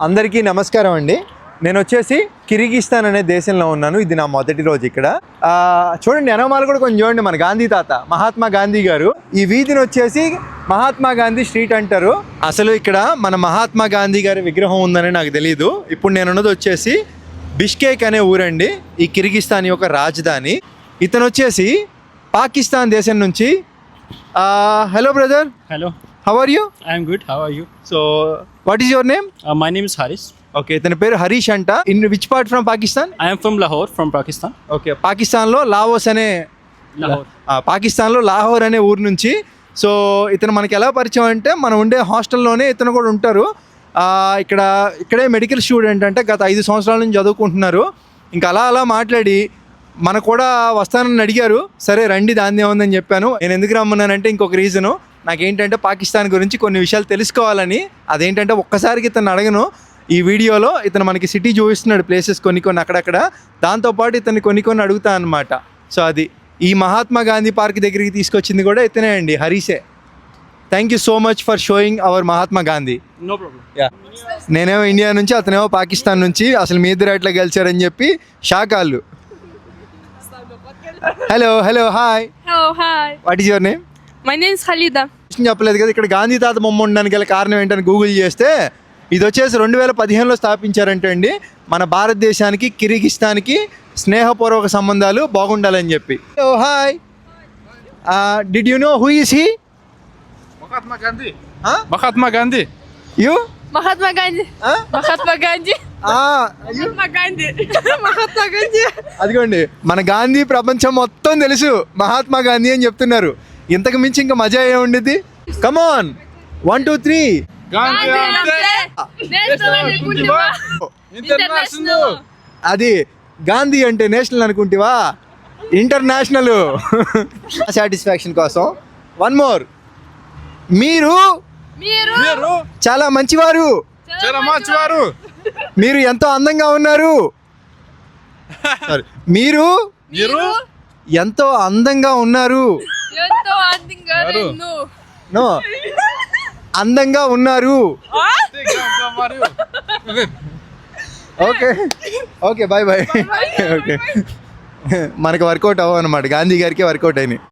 అందరికీ నమస్కారం అండి. నేను వచ్చేసి కిర్గిస్తాన్ అనే దేశంలో ఉన్నాను. ఇది నా మొదటి రోజు ఇక్కడ. చూడండి ఎనమాలు కూడా కొంచెం చూడండి మన గాంధీ తాత మహాత్మా గాంధీ గారు. ఈ వీధిని వచ్చేసి మహాత్మా గాంధీ స్ట్రీట్ అంటారు. అసలు ఇక్కడ మన మహాత్మా గాంధీ గారి విగ్రహం ఉందని నాకు తెలియదు ఇప్పుడు నేను ఉన్నది వచ్చేసి బిష్కేక్ అనే ఊరండి. ఈ కిర్గిస్తాన్ యొక్క రాజధాని. ఇతను వచ్చేసి పాకిస్తాన్ దేశం నుంచి. Hello brother. Hello. How are you I'm good. How are you? So what is your name my name is Haris. Okay ఇతని పేరు హరీష్ అంట. In which part from Pakistan I am from Lahore, from Pakistan. Okay పాకిస్తాన్లో లావోస్ అనే పాకిస్తాన్లో లాహోర్ అనే ఊరు నుంచి. సో ఇతను మనకి ఎలా పరిచయం అంటే మనం ఉండే హాస్టల్లోనే ఇతను కూడా ఉంటారు. ఇక్కడ ఇక్కడే మెడికల్ స్టూడెంట్ అంటే గత ఐదు సంవత్సరాల నుంచి చదువుకుంటున్నారు. ఇంకా అలా అలా మాట్లాడి మనకు కూడా వస్తానని అడిగారు. సరే రండి దాన్ని ఏముందని చెప్పాను. నేను ఎందుకు రమ్మన్నానంటే ఇంకొక రీజను నాకేంటంటే పాకిస్తాన్ గురించి కొన్ని విషయాలు తెలుసుకోవాలని అదేంటంటే ఒక్కసారికి ఇతను అడగను. ఈ వీడియోలో ఇతను మనకి సిటీ చూపిస్తున్నాడు ప్లేసెస్ కొన్ని కొన్ని అక్కడక్కడ. దాంతోపాటు ఇతన్ని కొన్ని కొన్ని అడుగుతా అనమాట సో అది ఈ మహాత్మా గాంధీ పార్క్ దగ్గరికి తీసుకొచ్చింది కూడా ఇతనే అండి హరీసే thank you so much for showing our Mahatma Gandhi. Problem. Yeah నేనేమో ఇండియా నుంచి అతనేమో పాకిస్తాన్ నుంచి అసలు మీ ఇద్దరు ఎట్లా గెలిచారని చెప్పి షాక్ వాళ్ళు hello hello hi hi. What is your name My name is విషయం చెప్పలేదు కదా ఇక్కడ గాంధీ తాత బొమ్మ ఉండడానికి గల కారణం ఏంటని గూగుల్ చేస్తే ఇది వచ్చేసి రెండు వేల పదిహేనులో స్థాపించారంటే అండి మన భారతదేశానికి కిర్గిస్తాన్కి స్నేహపూర్వక సంబంధాలు బాగుండాలని చెప్పి ఓ hi did you know who is he Mahatma Gandhi. Mahatma Gandhi. You. Mahatma Gandhi. Mahatma Gandhi. Mahatma Gandhi. అదిగోండి మన గాంధీ ప్రపంచం మొత్తం తెలుసు మహాత్మా గాంధీ అని చెప్తున్నారు ఇంతకు మించి ఇంకా మజా ఏముండిద్ది come on one two three. అది గాంధీ అంటే నేషనల్ అనుకుంటివా? ఇంటర్నేషనల్ సాటిస్ఫాక్షన్ కోసం. One more? మీరు? చాలా మంచివారు. చాలా మంచివారు. మీరు ఎంతో అందంగా ఉన్నారు. మీరు? ఎంతో అందంగా ఉన్నారు ఎంతో అందంగా ఎవరు? నిన్ను. నో. అందంగా ఉన్నారు. Okay. Okay bye bye okay. మనకి వర్కౌట్ అవ్వనమాట గాంధీ గారికి వర్కౌట్ అయినాయి.